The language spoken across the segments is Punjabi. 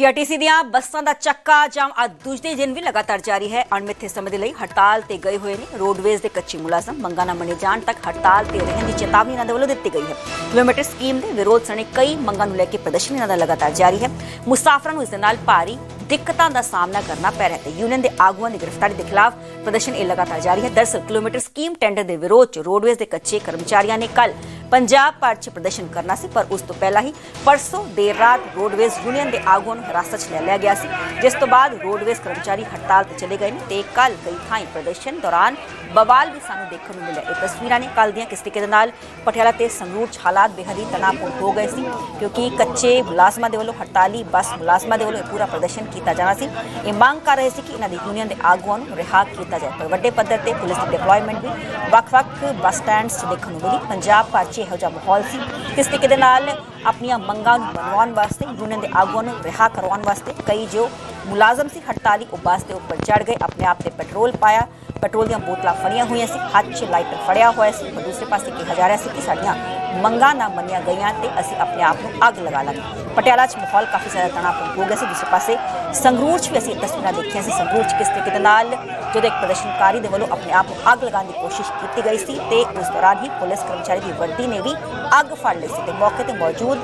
ਪੀਆਰਟੀਸੀ ਦੀਆਂ ਬੱਸਾਂ ਦਾ ਚੱਕਾ ਜਾਮ ਅੱਜ ਦੂਜੇ ਦਿਨ ਵੀ ਲਗਾਤਾਰ ਜਾਰੀ ਹੈ। ਅਣਮਿੱਥੇ ਸਮੇਂ ਦੇ ਲਈ ਹੜਤਾਲ ਤੇ ਗਏ ਹੋਏ ਨੇ। ਰੋਡਵੇਜ਼ ਦੇ ਕੱਚੇ ਮੁਲਾਜ਼ਮ ਮੰਗਾਂ ਨਾ ਮੰਨੇ ਜਾਣ ਤੱਕ ਹੜਤਾਲ ਤੇ ਰਹਿਣ ਦੀ ਚੇਤਾਵਨੀ ਇਹਨਾਂ ਦੇ ਵੱਲੋਂ ਦਿੱਤੀ ਗਈ ਹੈ। ਕਿਲੋਮੀਟਰ ਸਕੀਮ ਦੇ ਵਿਰੋਧ ਸਣੇ ਕਈ ਮੰਗਾਂ ਨੂੰ ਲੈ ਕੇ ਪ੍ਰਦਰਸ਼ਨ ਇਹਨਾਂ ਦਾ ਲਗਾਤਾਰ ਜਾਰੀ ਹੈ। ਮੁਸਾਫਰਾਂ ਨੂੰ ਇਸ ਦੇ ਨਾਲ ਭਾਰੀ ਦਿੱਕਤਾਂ ਦਾ ਸਾਹਮਣਾ ਕਰਨਾ ਪੈ ਰਿਹਾ ਹੈ। ਯੂਨੀਅਨ ਦੇ ਆਗੂਆਂ ਦੀ ਗ੍ਰਿਫਤਾਰੀ ਦੇ ਖਿਲਾਫ ਪ੍ਰਦਰਸ਼ਨ ਇਹ ਲਗਾਤਾਰ ਜਾਰੀ ਹੈ। ਦਰਅਸਲ ਕਿਲੋਮੀਟਰ ਸਕੀਮ ਟੈਂਡਰ ਦੇ ਵਿਰੋਧ ਚ ਰੋਡਵੇਜ਼ ਦੇ ਕੱਚੇ ਕਰਮਚਾਰੀਆਂ ਨੇ ਕੱਲ ਪੰਜਾਬ ਭਰ ਚ ਪ੍ਰਦਰਸ਼ਨ ਕਰਨਾ ਸੀ, ਪਰ ਉਸ ਤੋਂ ਪਹਿਲਾਂ ਹੀ ਪਰਸੋਂ ਦੇਰ ਰਾਤ ਰੋਡਵੇਜ਼ ਯੂਨੀਅਨ ਦੇ ਆਗੂਆਂ ਨੂੰ ਹਿਰਾਸਤ 'ਚ ਲੈ ਲਿਆ ਗਿਆ ਸੀ, ਜਿਸ ਤੋਂ ਬਾਅਦ ਰੋਡਵੇਜ਼ ਕਰਮਚਾਰੀ ਹੜਤਾਲ ਤੇ ਚਲੇ ਗਏ ਨੇ ਤੇ ਕੱਲ ਕਈ ਥਾਈਂ ਪ੍ਰਦਰਸ਼ਨ ਦੌਰਾਨ ਬਵਾਲ ਵੀ ਸਾਨੂੰ ਦੇਖਣ ਨੂੰ ਮਿਲਿਆ ਇਹ ਤਸਵੀਰਾਂ ਨੇ ਕੱਲ ਦੀਆਂ ਕਿਸ ਤਰੀਕੇ ਦੇ ਨਾਲ ਪਟਿਆਲਾ ਤੇ ਸੰਗਰੂਰ 'ਚ ਹਾਲਾਤ ਬੇਹੱਦ ਹੀ ਤਣਾਅਪੂਰਨ ਹੋ ਗਏ ਸੀ ਕਿਉਂਕਿ ਕੱਚੇ ਮੁਲਾਜ਼ਮਾਂ ਦੇ ਵੱਲੋਂ ਹੜਤਾਲੀ ਬੱਸ ਮੁਲਾਜ਼ਮਾਂ ਦੇ ਵੱਲੋਂ ਇਹ ਪੂਰਾ ਪ੍ਰਦਰਸ਼ਨ ਕੀਤਾ ਜਾਣਾ ਸੀ ਇਹ ਮੰਗ ਕਰ ਰਹੇ ਸੀ ਕਿ ਇਹਨਾਂ ਦੀ ਯੂਨੀਅਨ ਦੇ ਆਗੂਆਂ ਨੂੰ ਰਿਹਾ ਕੀਤਾ ਜਾਏ ਪਰ ਵੱਡੇ ਪੱਧਰ ਤੇ ਪੁਲਿਸ ਦੀ ਡਿਪਲੋਇਮੈਂਟ ਵੀ ਵੱਖ-ਵੱਖ ਬੱਸ ਸਟੈਂਡਸ 'ਚ ਦੇਖਣ ਨੂੰ ਮਿਲੀ ਪੰਜਾਬ ਭਰ 'ਚ ਇਹੋ ਜਿਹਾ ਮਾਹੌਲ ਸੀ ਕਿਸ ਤਰੀਕੇ ਦੇ ਨਾਲ ਆਪਣੀਆਂ ਮੰਗਾਂ ਨੂੰ ਮਨਵਾਉਣ ਵਾਸਤੇ ਯੂਨੀਅਨ ਦੇ ਆਗੂਆਂ ਨੂੰ ਰਿਹਾ ਕਰਵਾਉਣ ਵਾਸਤੇ, ਕਈ ਜੋ ਮੁਲਾਜ਼ਮ ਸੀ, ਹੜਤਾਲੀ ਉਹ ਬੱਸ ਦੇ ਉੱਪਰ ਚੜ ਗਏ, ਆਪਣੇ ਆਪ ਤੇ ਪੈਟਰੋਲ ਪਾਇਆ। ਪੈਟਰੋਲ ਦੀਆਂ ਬੋਤਲਾਂ ਫੜੀਆਂ ਹੋਈਆਂ ਸੀ, ਹੱਥ 'ਚ ਲਾਈਟਰ ਫੜਿਆ ਹੋਇਆ ਸੀ, ਪਰ ਦੂਸਰੇ ਪਾਸੇ ਕਿਹਾ ਜਾ ਰਿਹਾ ਸੀ ਕਿ ਸਾਡੀਆਂ ਮੰਗਾਂ ਨਾ ਮੰਨੀਆਂ ਗਈਆਂ ਤੇ ਅਸੀਂ ਆਪਣੇ ਆਪ ਨੂੰ ਅੱਗ ਲਗਾ ਲਾਂਗੇ। ਪਟਿਆਲਾ 'ਚ ਮਾਹੌਲ ਕਾਫੀ ਜ਼ਿਆਦਾ ਤਣਾਅਪੂਰਨ ਹੋ ਗਿਆ ਸੀ। ਦੂਸਰੇ ਪਾਸੇ ਸੰਗਰੂਰ 'ਚ ਵੀ ਅਸੀਂ ਤਸਵੀਰਾਂ ਦੇਖੀਆਂ ਸੀ। ਸੰਗਰੂਰ 'ਚ ਕਿਸ ਤਰੀਕੇ ਦੇ ਨਾਲ ਜਦੋਂ ਇੱਕ ਪ੍ਰਦਰਸ਼ਨਕਾਰੀ ਦੇ ਵੱਲੋਂ ਆਪਣੇ ਆਪ ਨੂੰ ਅੱਗ ਲਗਾਉਣ ਦੀ ਕੋਸ਼ਿਸ਼ ਕੀਤੀ ਗਈ ਸੀ ਤੇ ਉਸ ਦੌਰਾਨ ਹੀ ਪੁਲਿਸ ਕਰਮਚਾਰੀ ਦੀ ਵਰਦੀ ਨੇ ਵੀ ਅੱਗ ਫੜ ਲਈ ਸੀ ਤੇ ਮੌਕੇ ਤੇ ਮੌਜੂਦ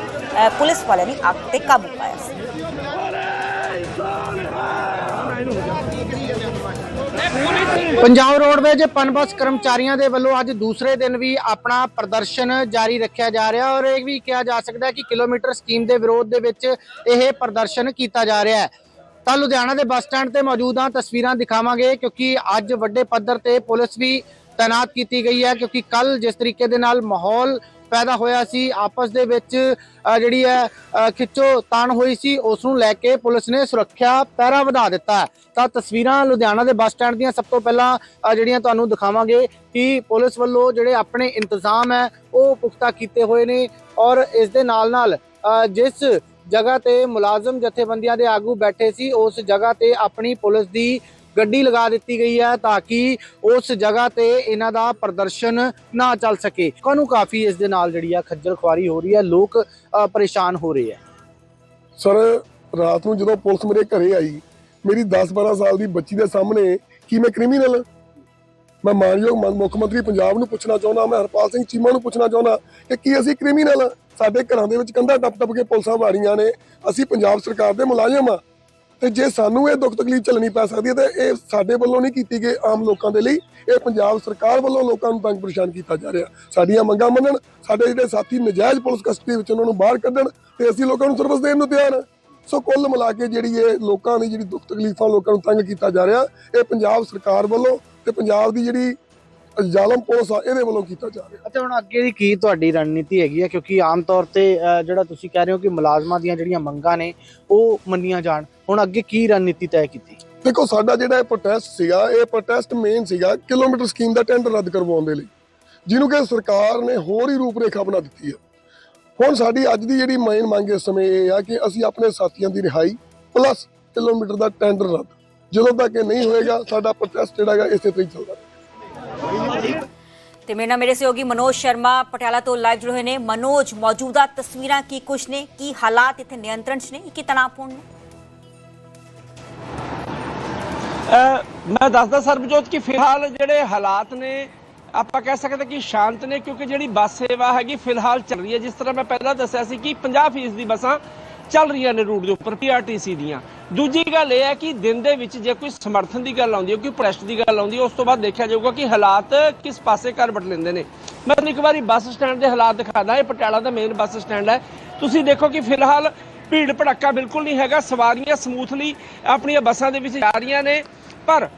ਪੁਲਿਸ ਵਾਲਿਆਂ ਨੇ ਅੱਗ ਤੇ ਕਾਬੂ ਪਾਇਆ ਸੀ। ਪੰਜਾਬ ਰੋਡਵੇਜ ਪਨਬਸ ਕਰਮਚਾਰੀਆਂ ਦੇ ਵੱਲੋਂ ਅੱਜ ਦੂਸਰੇ ਦਿਨ ਵੀ ਆਪਣਾ ਪ੍ਰਦਰਸ਼ਨ ਜਾਰੀ ਰੱਖਿਆ ਜਾ ਰਿਹਾ ਔਰ ਇਹ ਵੀ ਕਿਹਾ ਜਾ ਸਕਦਾ ਹੈ ਕਿ ਕਿਲੋਮੀਟਰ ਸਕੀਮ ਦੇ ਵਿਰੋਧ ਦੇ ਵਿੱਚ ਇਹ ਪ੍ਰਦਰਸ਼ਨ ਕੀਤਾ ਜਾ ਰਿਹਾ ਹੈ। ਤਾਂ ਲੁਧਿਆਣਾ ਦੇ ਬੱਸ ਸਟੈਂਡ ਤੇ ਮੌਜੂਦ ਹਾਂ, ਤਸਵੀਰਾਂ ਦਿਖਾਵਾਂਗੇ ਕਿਉਂਕਿ ਅੱਜ ਵੱਡੇ ਪੱਧਰ ਤੇ ਪੁਲਿਸ ਵੀ ਤਾਇਨਾਤ ਕੀਤੀ ਗਈ ਹੈ ਕਿਉਂਕਿ ਕੱਲ ਜਿਸ ਤਰੀਕੇ ਦੇ ਨਾਲ ਮਾਹੌਲ ਪੈਦਾ ਹੋਇਆ ਸੀ। ਆਪਸ ਦੇ ਵਿੱਚ ਜਿਹੜੀ ਹੈ ਖਿੱਚੋ ਤਾਣ ਹੋਈ ਸੀ। ਉਸ ਨੂੰ ਲੈ ਕੇ ਪੁਲਿਸ ਨੇ ਸੁਰੱਖਿਆ ਪਹਿਰਾ ਵਧਾ ਦਿੱਤਾ ਤਾਂ ਤਸਵੀਰਾਂ ਲੁਧਿਆਣਾ ਦੇ ਬੱਸ ਸਟੈਂਡ ਦੀਆਂ ਸਭ ਤੋਂ ਪਹਿਲਾਂ ਜਿਹੜੀਆਂ ਤੁਹਾਨੂੰ ਦਿਖਾਵਾਂਗੇ ਕਿ ਪੁਲਿਸ ਵੱਲੋਂ ਜਿਹੜੇ ਆਪਣੇ ਇੰਤਜ਼ਾਮ ਹੈ, ਉਹ ਪੁਖਤਾ ਕੀਤੇ ਹੋਏ ਨੇ ਔਰ ਇਸ ਦੇ ਨਾਲ ਨਾਲ ਜਿਸ ਜਗ੍ਹਾ ਤੇ ਮੁਲਾਜ਼ਮ ਜਥੇਬੰਦੀਆਂ ਦੇ ਆਗੂ ਬੈਠੇ ਸੀ, ਉਸ ਜਗ੍ਹਾ ਤੇ ਆਪਣੀ ਪੁਲਿਸ ਦੀ ਗੱਡੀ ਲਗਾ ਦਿੱਤੀ ਗਈ ਹੈ ਤਾਂ ਕਿ ਉਸ ਜਗ੍ਹਾ ਤੇ ਇਹਨਾਂ ਦਾ ਪ੍ਰਦਰਸ਼ਨ ਨਾ ਚੱਲ ਸਕੇ। ਲੋਕਾਂ ਕਾਫੀ ਇਸ ਦੇ ਨਾਲ ਜਿਹੜੀ ਆ ਖੱਜਲ ਖੁਆਰੀ ਹੋ ਰਹੀ ਹੈ, ਲੋਕ ਪਰੇਸ਼ਾਨ ਹੋ ਰਹੇ ਹੈ। ਸਰ, ਰਾਤ ਨੂੰ ਜਦੋਂ ਪੁਲਿਸ ਮੇਰੇ ਘਰੇ ਆਈ, ਮੇਰੀ 10-12 ਸਾਲ ਦੀ ਬੱਚੀ ਦੇ ਸਾਹਮਣੇ ਕੀ ਮੈਂ ਕ੍ਰਿਮੀਨਲ ਮੈਂ ਮਾਨਯੋਗ ਮੁੱਖ ਮੰਤਰੀ ਪੰਜਾਬ ਨੂੰ ਪੁੱਛਣਾ ਚਾਹੁੰਦਾ, ਮੈਂ ਹਰਪਾਲ ਸਿੰਘ ਚੀਮਾ ਨੂੰ ਪੁੱਛਣਾ ਚਾਹੁੰਦਾ ਕਿ ਕੀ ਅਸੀਂ ਕ੍ਰਿਮੀਨਲ ਸਾਡੇ ਘਰਾਂ ਦੇ ਵਿੱਚ ਕੰਧਾ ਟੱਪ ਟੱਪ ਕੇ ਪੁਲਿਸਾਂ ਵਾੜੀਆਂ ਨੇ, ਅਸੀਂ ਪੰਜਾਬ ਸਰਕਾਰ ਦੇ ਮੁਲਾਜ਼ਮ ਆ। ਤੇ ਜੇ ਸਾਨੂੰ ਇਹ ਦੁੱਖ ਤਕਲੀਫ ਝੱਲਣੀ ਪੈ ਸਕਦੀ ਹੈ ਤੇ ਇਹ ਸਾਡੇ ਵੱਲੋਂ ਨਹੀਂ ਕੀਤੀ ਗਈ ਆਮ ਲੋਕਾਂ ਦੇ ਲਈ, ਇਹ ਪੰਜਾਬ ਸਰਕਾਰ ਵੱਲੋਂ ਲੋਕਾਂ ਨੂੰ ਤੰਗ ਪਰੇਸ਼ਾਨ ਕੀਤਾ ਜਾ ਰਿਹਾ। ਸਾਡੀਆਂ ਮੰਗਾਂ ਮੰਨਣ, ਸਾਡੇ ਜਿਹੜੇ ਸਾਥੀ ਨਜਾਇਜ਼ ਪੁਲਿਸ ਕਸਟਡੀ ਵਿੱਚ ਉਹਨਾਂ ਨੂੰ ਬਾਹਰ ਕੱਢਣ ਤੇ ਅਸੀਂ ਲੋਕਾਂ ਨੂੰ ਸਰਵਿਸ ਦੇਣ ਨੂੰ ਤਿਆਰ ਹਾਂ। ਸੋ ਕੁੱਲ ਮਿਲਾ ਕੇ ਜਿਹੜੀ ਇਹ ਲੋਕਾਂ ਦੀ ਜਿਹੜੀ ਦੁੱਖ ਤਕਲੀਫਾਂ ਲੋਕਾਂ ਨੂੰ ਤੰਗ ਕੀਤਾ ਜਾ ਰਿਹਾ, ਇਹ ਪੰਜਾਬ ਸਰਕਾਰ ਵੱਲੋਂ ਤੇ ਪੰਜਾਬ ਦੀ ਜਿਹੜੀ ਜ਼ਾਲਮ ਪੁਲਿਸ ਆ ਇਹਦੇ ਵੱਲੋਂ ਕੀਤਾ ਜਾ ਰਿਹਾ। ਅੱਛਾ ਹੁਣ ਅੱਗੇ ਦੀ ਕੀ ਤੁਹਾਡੀ ਰਣਨੀਤੀ ਹੈਗੀ ਹੈ ਕਿਉਂਕਿ ਆਮ ਤੌਰ ਤੇ ਜਿਹੜਾ ਤੁਸੀਂ ਕਹਿ ਰਹੇ ਹੋ ਕਿ ਮੁਲਾਜ਼ਮਾਂ ਦੀਆਂ ਜਿਹੜੀਆਂ ਮੰਗਾਂ ਨੇ ਉਹ ਮੰਨੀਆਂ ਜਾਣ। ਹੁਣ ਅੱਗੇ ਕੀ ਰਣਨੀਤੀ ਤੈਅ ਕੀਤੀ? ਦੇਖੋ ਸਾਡਾ ਜਿਹੜਾ ਇਹ ਪ੍ਰੋਟੈਸਟ ਸੀਗਾ ਇਹ ਪ੍ਰੋਟੈਸਟ ਮੇਨ ਸੀਗਾ ਕਿਲੋਮੀਟਰ ਸਕੀਮ ਦਾ ਟੈਂਡਰ ਰੱਦ ਕਰਵਾਉਣ ਦੇ ਲਈ। ਜਿਹਨੂੰ ਕਿ ਸਰਕਾਰ ਨੇ ਹੋਰ ਹੀ ਰੂਪਰੇਖਾ ਬਣਾ ਦਿੱਤੀ ਹੈ। ਹੁਣ ਸਾਡੀ ਅੱਜ ਦੀ ਜਿਹੜੀ ਮੇਨ ਮੰਗ ਇਸ ਸਮੇਂ ਇਹ ਆ ਕਿ ਅਸੀਂ ਆਪਣੇ ਸਾਥੀਆਂ ਦੀ ਰਿਹਾਈ ਪਲੱਸ ਕਿਲੋਮੀਟਰ ਦਾ ਟੈਂਡਰ ਰੱਦ। ਜਦੋਂ ਤੱਕ ਇਹ ਨਹੀਂ ਹੋਏਗਾ ਸਾਡਾ ਪ੍ਰੋਟੈਸਟ ਜਿਹੜਾ ਹੈਗਾ ਇਸੇ ਤਰੀਕੇ ਚੱਲਦਾ। ਤੇ ਮੇਰੇ ਨਾਲ ਮੇਰੇ ਸਹਿਯੋਗੀ ਮਨੋਜ ਸ਼ਰਮਾ ਪਟਿਆਲਾ ਤੋਂ ਲਾਈਵ ਜੁੜੇ ਹੋਏ ਨੇ। ਮਨੋਜ, ਮੌਜੂਦਾ ਤਸਵੀਰਾਂ ਕੀ ਕੁਛ ਨੇ? ਕੀ ਹਾਲਾਤ ਇੱਥੇ ਨਿਯੰਤਰਣ 'ਚ ਨੇ? ਕੀ ਤਣਾਅਪੂਰਨ ਨੇ? ਮੈਂ ਦੱਸਦਾ ਸਰਬਜੋਤ ਕਿ ਫਿਲਹਾਲ ਜਿਹੜੇ ਹਾਲਾਤ ਨੇ, ਆਪਾਂ ਕਹਿ ਸਕਦੇ ਕਿ ਸ਼ਾਂਤ ਨੇ, ਕਿਉਂਕਿ ਜਿਹੜੀ ਬੱਸ ਸੇਵਾ ਹੈਗੀ ਫਿਲਹਾਲ ਚੱਲ ਰਹੀ ਹੈ। ਜਿਸ ਤਰ੍ਹਾਂ ਮੈਂ ਪਹਿਲਾਂ ਦੱਸਿਆ ਸੀ ਕਿ 50% ਦੀ ਬੱਸਾਂ ਚੱਲ ਰਹੀਆਂ ਨੇ ਰੂਟ ਦੇ ਉੱਪਰ ਪੀਆਰਟੀਸੀ ਦੀਆਂ। ਦੂਜੀ ਗੱਲ ਇਹ ਹੈ ਕਿ ਦਿਨ ਦੇ ਵਿੱਚ ਜੇ ਕੋਈ ਸਮਰਥਨ ਦੀ ਗੱਲ ਆਉਂਦੀ ਹੈ, ਕੋਈ ਪ੍ਰੈਸਟ ਦੀ ਗੱਲ ਆਉਂਦੀ ਹੈ, ਉਸ ਤੋਂ ਬਾਅਦ ਦੇਖਿਆ ਜਾਊਗਾ ਕਿ ਹਾਲਾਤ ਕਿਸ ਪਾਸੇ ਕਰ ਬਟ ਲੈਂਦੇ ਨੇ। ਮੈਂ ਤੁਹਾਨੂੰ ਇੱਕ ਵਾਰੀ ਬੱਸ ਸਟੈਂਡ ਦੇ ਹਾਲਾਤ ਦਿਖਾਦਾ ਇਹ ਪਟਿਆਲਾ ਦਾ ਮੇਨ ਬੱਸ ਸਟੈਂਡ ਹੈ। ਤੁਸੀਂ ਦੇਖੋ ਕਿ ਫਿਲਹਾਲ ਭੀੜ ਭੜੱਕਾ ਬਿਲਕੁਲ ਨਹੀਂ ਹੈਗਾ, ਸਵਾਰੀਆਂ ਸਮੂਥਲੀ ਆਪਣੀਆਂ ਬੱਸਾਂ ਦੇ ਵਿੱਚ ਜਾ ਰਹੀਆਂ ਨੇ। ਪਰ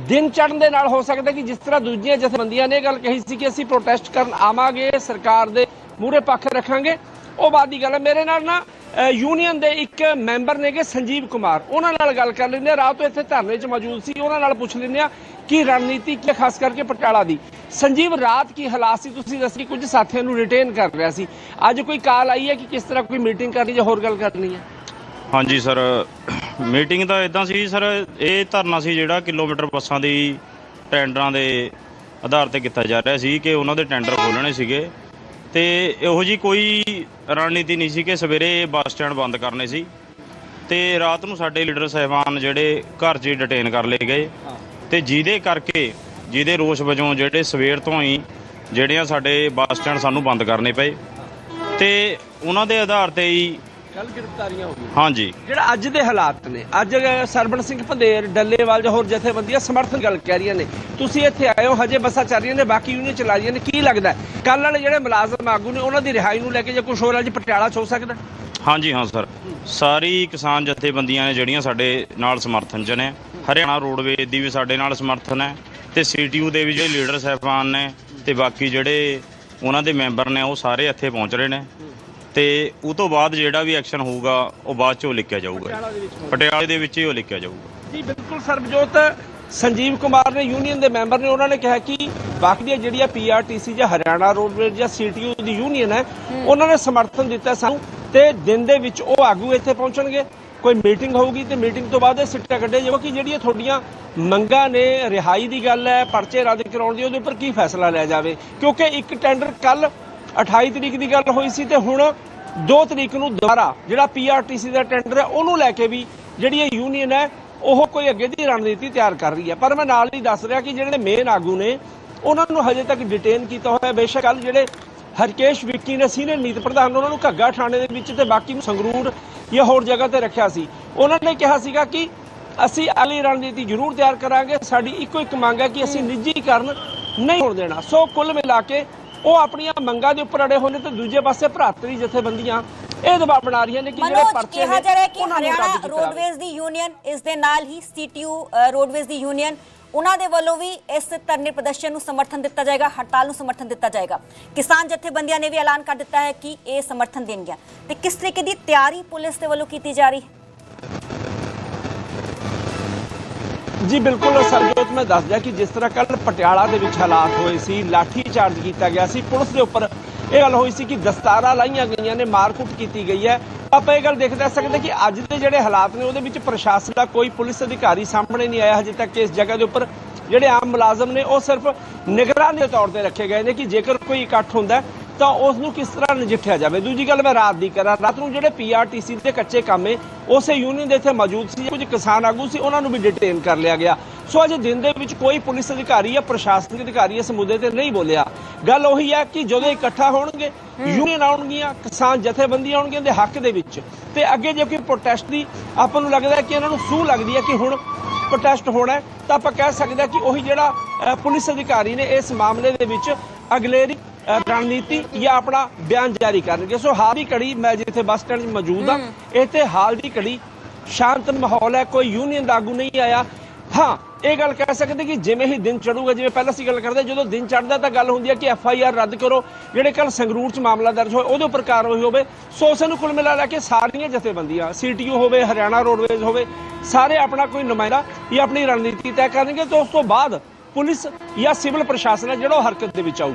ਦਿਨ ਚੜ੍ਹਨ ਦੇ ਨਾਲ ਹੋ ਸਕਦਾ ਕਿ ਜਿਸ ਤਰ੍ਹਾਂ ਦੂਜੀਆਂ ਜਥੇਬੰਦੀਆਂ ਨੇ ਇਹ ਗੱਲ ਕਹੀ ਸੀ ਕਿ ਅਸੀਂ ਪ੍ਰੋਟੈਸਟ ਕਰਨ ਆਵਾਂਗੇ, ਸਰਕਾਰ ਦੇ ਮੂਹਰੇ ਪੱਖ ਰੱਖਾਂਗੇ, ਉਹ ਬਾਅਦ ਦੀ ਗੱਲ ਹੈ। ਮੇਰੇ ਨਾਲ ਨਾ ਯੂਨੀਅਨ ਦੇ ਇੱਕ ਮੈਂਬਰ ਨੇਗੇ ਸੰਜੀਵ ਕੁਮਾਰ। ਉਹਨਾਂ ਨਾਲ ਗੱਲ ਕਰ ਲੈਂਦੇ ਆ ਰਾਤ ਤੋਂ ਇੱਥੇ ਧਰਨੇ 'ਚ ਮੌਜੂਦ ਸੀ। ਉਹਨਾਂ ਨਾਲ ਪੁੱਛ ਲੈਂਦੇ ਆ ਕੀ ਰਣਨੀਤੀ ਕੀ ਹੈ, ਖਾਸ ਕਰਕੇ ਪਟਿਆਲਾ ਦੀ। ਸੰਜੀਵ ਰਾਤ ਕੀ ਹਾਲਾਤ ਸੀ? ਤੁਸੀਂ ਦੱਸੀ ਕੁਝ ਸਾਥੀਆਂ ਨੂੰ ਰਿਟੇਨ ਕਰ ਰਿਹਾ ਸੀ। ਅੱਜ ਕੋਈ ਕਾਲ ਆਈ ਹੈ ਕਿ ਕਿਸ ਤਰ੍ਹਾਂ ਕੋਈ ਮੀਟਿੰਗ ਕਰਨੀ ਜਾਂ ਹੋਰ ਗੱਲ ਕਰਨੀ ਹੈ? ਹਾਂਜੀ ਸਰ। ਮੀਟਿੰਗ ਤਾਂ ਇਦਾਂ ਸੀ ਸਰ। ਇਹ ਧਰਨਾ ਸੀ ਜਿਹੜਾ ਕਿਲੋਮੀਟਰ ਬੱਸਾਂ ਦੀ ਟੈਂਡਰਾਂ ਦੇ ਆਧਾਰ ਤੇ ਕੀਤਾ ਜਾ ਰਿਹਾ ਸੀ ਕਿ ਉਹਨਾਂ ਦੇ ਟੈਂਡਰ ਖੋਲਣੇ ਸੀਗੇ। ਤੇ ਇਹੋ ਜੀ ਕੋਈ ਰਣਨੀਤੀ ਨਹੀਂ ਸੀ ਕਿ ਸਵੇਰੇ ਬੱਸ ਸਟੈਂਡ ਬੰਦ ਕਰਨੇ ਸੀ। ਤੇ ਰਾਤ ਨੂੰ ਸਾਡੇ ਲੀਡਰ ਸਾਹਿਬਾਨ ਜਿਹੜੇ ਘਰ 'ਚ ਡਿਟੇਨ ਕਰ ਲਏ ਗਏ। ਤੇ ਜਿਹਦੇ ਕਰਕੇ ਜਿਹਦੇ ਰੋਸ ਵਜੋਂ ਜਿਹੜੇ ਸਵੇਰ ਤੋਂ ਹੀ ਜਿਹੜੀਆਂ ਸਾਡੇ ਬੱਸ ਸਟੈਂਡ ਸਾਨੂੰ ਬੰਦ ਕਰਨੇ ਪਏ। ਤੇ ਉਹਨਾਂ ਦੇ ਆਧਾਰ ਤੇ ਹੀ ਕੱਲ ਗ੍ਰਿਫਤਾਰੀਆਂ ਹੋ ਗਈਆਂ। ਹਾਂਜੀ। ਜਿਹੜਾ ਅੱਜ ਦੇ ਹਾਲਾਤ ਨੇ ਅੱਜ ਸਰਬਣ ਸਿੰਘ ਪੰਦੇਰ ਡੱਲੇਵਾਲ ਜਾਂ ਹੋਰ ਜਥੇਬੰਦੀਆਂ ਸਮਰਥਨ ਗੱਲ ਕਹਿ ਰਹੀਆਂ ਨੇ। ਤੁਸੀਂ ਇੱਥੇ ਆਏ ਹੋ ਹਜੇ ਬੱਸਾਂ ਚੱਲ ਰਹੀਆਂ ਨੇ ਬਾਕੀ ਯੂਨੀਅਨ ਚਲਾ ਰਹੀਆਂ ਨੇ ਕੀ ਲੱਗਦਾ ਕੱਲ ਵਾਲੇ ਜਿਹੜੇ ਮੁਲਾਜ਼ਮ ਆਗੂ ਨੇ ਉਹਨਾਂ ਦੀ ਰਿਹਾਈ ਨੂੰ ਲੈ ਕੇ ਜੇ ਕੁਝ ਹੋਰ ਅੱਜ ਪਟਿਆਲਾ 'ਚ ਹੋ ਸਕਦਾ ਹਾਂਜੀ ਹਾਂ ਸਰ। ਸਾਰੀ ਕਿਸਾਨ ਜਥੇਬੰਦੀਆਂ ਨੇ ਜਿਹੜੀਆਂ ਸਾਡੇ ਨਾਲ ਸਮਰਥਨ 'ਚ ਨੇ ਹਰਿਆਣਾ ਰੋਡਵੇਜ਼ ਦੀ ਵੀ ਸਾਡੇ ਨਾਲ ਸਮਰਥਨ ਹੈ ਤੇ ਸੀਟੀਯੂ ਦੇ ਵੀ ਜਿਹੜੇ ਲੀਡਰ ਸਾਹਿਬਾਨ ਨੇ ਤੇ ਬਾਕੀ ਜਿਹੜੇ ਉਹਨਾਂ ਦੇ ਮੈਂਬਰ ਨੇ ਉਹ ਸਾਰੇ ਇੱਥੇ ਪਹੁੰਚ ਰਹੇ ਨੇ। ਤੇ ਉਹ ਤੋਂ ਬਾਅਦ ਜਿਹੜਾ ਵੀ ਐਕਸ਼ਨ ਹੋਊਗਾ ਉਹ ਬਾਅਦ 'ਚ ਉਹ ਲਿਖਿਆ ਜਾਊਗਾ ਪਟਿਆਲੇ ਦੇ ਵਿੱਚ ਹੀ ਉਹ ਲਿਖਿਆ ਜਾਊਗਾ। ਜੀ ਬਿਲਕੁਲ ਸਰਬਜੋਤ ਸੰਜੀਵ ਕੁਮਾਰ ਨੇ ਯੂਨੀਅਨ ਦੇ ਮੈਂਬਰ ਨੇ ਉਹਨਾਂ ਨੇ ਕਿਹਾ ਕਿ ਬਾਕੀ ਦੀਆਂ ਜਿਹੜੀਆਂ ਪੀਆਰਟੀਸੀ ਜਾਂ ਹਰਿਆਣਾ ਰੋਡਵੇਜ਼ ਜਾਂ ਸੀਟੀਯੂ ਦੀ ਯੂਨੀਅਨ ਹੈ ਉਹਨਾਂ ਨੇ ਸਮਰਥਨ ਦਿੱਤਾ ਸਾਨੂੰ ਤੇ ਦਿਨ ਦੇ ਵਿੱਚ ਉਹ ਆਗੂ ਇੱਥੇ ਪਹੁੰਚਣਗੇ। ਕੋਈ ਮੀਟਿੰਗ ਹੋਊਗੀ ਤੇ ਮੀਟਿੰਗ ਤੋਂ ਬਾਅਦ ਇਹ ਸਿੱਟਾ ਕੱਢੇ ਜਾਊਗਾ ਕਿ ਜਿਹੜੀਆਂ ਤੁਹਾਡੀਆਂ ਮੰਗਾਂ ਨੇ ਰਿਹਾਈ ਦੀ ਗੱਲ ਹੈ ਪਰਚੇ ਰੱਦ ਕਰਾਉਣ ਦੀ ਉਹਦੇ ਉੱਪਰ ਕੀ ਫੈਸਲਾ ਲਿਆ ਜਾਵੇ? ਕਿਉਂਕਿ ਇੱਕ ਟੈਂਡਰ ਕੱਲ 28 ਤਰੀਕ ਦੀ ਗੱਲ ਹੋਈ ਸੀ ਤੇ ਹੁਣ 2 ਤਰੀਕ ਨੂੰ ਦੁਬਾਰਾ ਜਿਹੜਾ ਪੀਆਰਟੀਸੀ ਦਾ ਟੈਂਡਰ ਹੈ, ਉਹਨੂੰ ਲੈ ਕੇ ਵੀ ਜਿਹੜੀ ਇਹ ਯੂਨੀਅਨ ਹੈ, ਉਹ ਕੋਈ ਅੱਗੇ ਦੀ ਰਣਨੀਤੀ ਤਿਆਰ ਕਰ ਰਹੀ ਹੈ। ਪਰ ਮੈਂ ਨਾਲ ਹੀ ਦੱਸ ਰਿਹਾ ਕਿ ਜਿਹੜੇ ਮੇਨ ਆਗੂ ਨੇ, ਉਹਨਾਂ ਨੂੰ ਹਜੇ ਤੱਕ ਡਿਟੇਨ ਕੀਤਾ ਹੋਇਆ ਬੇਸ਼ੱਕ ਕੱਲ ਜਿਹੜੇ ਹਰਕੇਸ਼ ਵਿੱਕੀ ਨੇ ਸੀਨੀਅਰ ਨੀਤ ਪ੍ਰਧਾਨ ਉਹਨਾਂ ਨੂੰ ਘੱਗਾ ਥਾਣੇ ਦੇ ਵਿੱਚ ਤੇ ਬਾਕੀ ਨੂੰ ਸੰਗਰੂਰ ਜਾਂ ਹੋਰ ਜਗ੍ਹਾ ਤੇ ਰੱਖਿਆ ਸੀ। ਉਹਨਾਂ ਨੇ ਕਿਹਾ ਸੀਗਾ ਕਿ ਅਸੀਂ ਅਗਲੀ ਰਣਨੀਤੀ ਜ਼ਰੂਰ ਤਿਆਰ ਕਰਾਂਗੇ। ਸਾਡੀ ਇੱਕੋ ਇੱਕ ਮੰਗ ਹੈ ਕਿ ਅਸੀਂ ਨਿੱਜੀਕਰਨ ਨਹੀਂ ਹੋਣ ਦੇਣਾ। ਸੋ ਕੁੱਲ ਮਿਲਾ ਕੇ ਉਹ ਆਪਣੀਆਂ ਮੰਗਾਂ ਦੇ ਉੱਪਰ ਅੜੇ ਹੋਏ ਨੇ ਤੇ ਦੂਜੇ ਪਾਸੇ ਭਰਾਤਰੀ ਜਥੇਬੰਦੀਆਂ ਇਹ ਦਬਾਅ ਬਣਾ ਰਹੀਆਂ ਨੇ ਕਿ ਜਿਹੜੇ ਪਰਚੇ ਕਿ ਉਹਨਾਂ ਨੂੰ ਹਰਿਆਣਾ। ਰੋਡਵੇਜ਼ ਦੀ ਯੂਨੀਅਨ ਇਸ ਦੇ ਨਾਲ ਹੀ ਸੀਟੀਯੂ ਰੋਡਵੇਜ਼ ਦੀ ਯੂਨੀਅਨ ਉਹਨਾਂ ਦੇ ਵੱਲੋਂ ਵੀ ਇਸ ਧਰਨੇ ਪ੍ਰਦਰਸ਼ਨ ਨੂੰ ਸਮਰਥਨ ਦਿੱਤਾ ਜਾਏਗਾ ਹੜਤਾਲ ਨੂੰ ਸਮਰਥਨ ਦਿੱਤਾ ਜਾਏਗਾ ਕਿਸਾਨ ਜਥੇਬੰਦੀਆਂ ਨੇ ਵੀ ਐਲਾਨ ਕਰ ਦਿੱਤਾ ਹੈ ਕਿ ਇਹ ਸਮਰਥਨ ਦੇਣਗੇ ਤੇ ਕਿਸ ਤਰੀਕੇ ਦੀ ਤਿਆਰੀ ਪੁਲਿਸ ਦੇ ਵੱਲੋਂ ਕੀਤੀ ਜਾ ਰਹੀ ਹੈ ਜੀ, ਬਿਲਕੁਲ ਸਰਜੋਤ, ਮੈਂ ਦੱਸ ਦਿਆਂ ਕਿ ਜਿਸ ਤਰ੍ਹਾਂ ਕੱਲ ਪਟਿਆਲਾ ਦੇ ਵਿੱਚ ਹਾਲਾਤ ਹੋਏ ਸੀ, ਲਾਠੀ ਚਾਰਜ ਕੀਤਾ ਗਿਆ ਸੀ, ਪੁਲਿਸ ਦੇ ਉੱਪਰ ਇਹ ਗੱਲ ਹੋਈ ਸੀ ਕਿ ਦਸਤਾਰਾਂ ਲਾਈਆਂ ਗਈਆਂ ਨੇ, ਮਾਰਕੁੱਟ ਕੀਤੀ ਗਈ ਹੈ। ਆਪਾਂ ਇਹ ਗੱਲ ਦੇਖ ਦੇ ਸਕਦੇ ਕਿ ਅੱਜ ਦੇ ਜਿਹੜੇ ਹਾਲਾਤ ਨੇ, ਉਹਦੇ ਵਿੱਚ ਪ੍ਰਸ਼ਾਸਨ ਦਾ ਕੋਈ ਪੁਲਿਸ ਅਧਿਕਾਰੀ ਸਾਹਮਣੇ ਨਹੀਂ ਆਇਆ, ਹਜੇ ਤੱਕ ਇਸ ਜਗ੍ਹਾ ਦੇ ਉੱਪਰ ਜਿਹੜੇ ਆਮ ਮੁਲਾਜ਼ਮ ਨੇ, ਉਹ ਸਿਰਫ ਨਿਗਰਾਨ ਦੇ ਤੌਰ ਤੇ ਰੱਖੇ ਗਏ ਨੇ ਕਿ ਜੇਕਰ ਕੋਈ ਇਕੱਠ ਹੁੰਦਾ ਤਾਂ ਉਸ ਨੂੰ ਕਿਸ ਤਰ੍ਹਾਂ ਨਜਿੱਠਿਆ ਜਾਵੇ? ਦੂਜੀ ਗੱਲ ਮੈਂ ਰਾਤ ਦੀ ਕਰਾਂ। ਰਾਤ ਨੂੰ ਜਿਹੜੇ ਪੀਆਰਟੀਸੀ ਦੇ ਕੱਚੇ ਕਾਮੇ ਉਸੇ ਯੂਨੀਅਨ ਦੇ ਇੱਥੇ ਮੌਜੂਦ ਸੀ। ਕੁਝ ਕਿਸਾਨ ਆਗੂ ਸੀ ਉਹਨਾਂ ਨੂੰ ਵੀ ਡਿਟੇਨ ਕਰ ਲਿਆ ਗਿਆ। ਸੋ ਅਜੇ ਦਿਨ ਦੇ ਵਿੱਚ ਕੋਈ ਪੁਲਿਸ ਅਧਿਕਾਰੀ ਜਾਂ ਪ੍ਰਸ਼ਾਸਨਿਕ ਅਧਿਕਾਰੀ ਇਸ ਮੁੱਦੇ ਤੇ ਨਹੀਂ ਬੋਲਿਆ। ਗੱਲ ਉਹੀ ਹੈ ਕਿ ਜਦੋਂ ਇਕੱਠਾ ਹੋਣਗੇ ਯੂਨੀਅਨ ਆਉਣਗੀਆਂ ਕਿਸਾਨ ਜਥੇਬੰਦੀਆਂ ਆਉਣਗੀਆਂ ਦੇ ਹੱਕ ਦੇ ਵਿੱਚ। ਤੇ ਅੱਗੇ ਜੇ ਕੋਈ ਪ੍ਰੋਟੈਸਟ ਦੀ ਆਪਾਂ ਨੂੰ ਲੱਗਦਾ ਹੈ ਕਿ ਇਹਨਾਂ ਨੂੰ ਸੂਹ ਲੱਗਦੀ ਹੈ ਕਿ ਹੁਣ ਪ੍ਰੋਟੈਸਟ ਹੋਣਾ ਤਾਂ ਆਪਾਂ ਕਹਿ ਸਕਦੇ ਹਾਂ ਕਿ ਉਹੀ ਜਿਹੜਾ ਪੁਲਿਸ ਅਧਿਕਾਰੀ ਨੇ ਇਸ ਮਾਮਲੇ ਦੇ ਵਿੱਚ ਅਗਲੇਰੀ ਅ, ਰਣਨੀਤੀ ਜਾਂ ਆਪਣਾ ਬਿਆਨ ਜਾਰੀ ਕਰਨਗੇ। ਸੋ ਹਾਲ ਦੀ ਘੜੀ ਮੈਂ ਜਿੱਥੇ ਬੱਸ ਸਟੈਂਡ 'ਚ ਮੌਜੂਦ ਹਾਂ ਇੱਥੇ ਹਾਲ ਦੀ ਘੜੀ ਸ਼ਾਂਤ ਮਾਹੌਲ ਹੈ ਕੋਈ ਯੂਨੀਅਨ ਦਾ ਆਗੂ ਨਹੀਂ ਆਇਆ। ਹਾਂ ਇਹ ਗੱਲ ਕਹਿ ਸਕਦੇ ਕਿ ਜਿਵੇਂ ਹੀ ਦਿਨ ਚੜੂਗਾ ਜਿਵੇਂ ਪਹਿਲਾਂ ਅਸੀਂ ਗੱਲ ਕਰਦੇ ਜਦੋਂ ਦਿਨ ਚੜਦਾ ਤਾਂ ਗੱਲ ਹੁੰਦੀ ਹੈ ਕਿ ਐਫ ਆਈ ਆਰ ਰੱਦ ਕਰੋ ਜਿਹੜੇ ਕੱਲ ਸੰਗਰੂਰ 'ਚ ਮਾਮਲਾ ਦਰਜ ਹੋਇਆ ਉਹਦੇ ਉੱਪਰ ਕਾਰਵਾਈ ਹੋਵੇ। ਸੋ ਉਸ ਨੂੰ ਕੁੱਲ ਮਿਲਾ ਲੈ ਕੇ ਸਾਰੀਆਂ ਜਥੇਬੰਦੀਆਂ ਸੀਟੀਯੂ ਹੋਵੇ ਹਰਿਆਣਾ ਰੋਡਵੇਜ਼ ਹੋਵੇ ਸਾਰੇ ਆਪਣਾ ਕੋਈ ਨੁਮਾਇੰਦਾ ਜਾਂ ਆਪਣੀ ਰਣਨੀਤੀ ਤੈਅ ਕਰਨਗੇ। ਤੇ ਉਸ ਤੋਂ ਬਾਅਦ ਪੁਲਿਸ ਜਾਂ ਸਿਵਲ ਪ੍ਰਸ਼ਾਸਨ ਹੈ ਜਿਹੜਾ ਹਰਕਤ ਦੇ ਵਿੱਚ ਆਊ।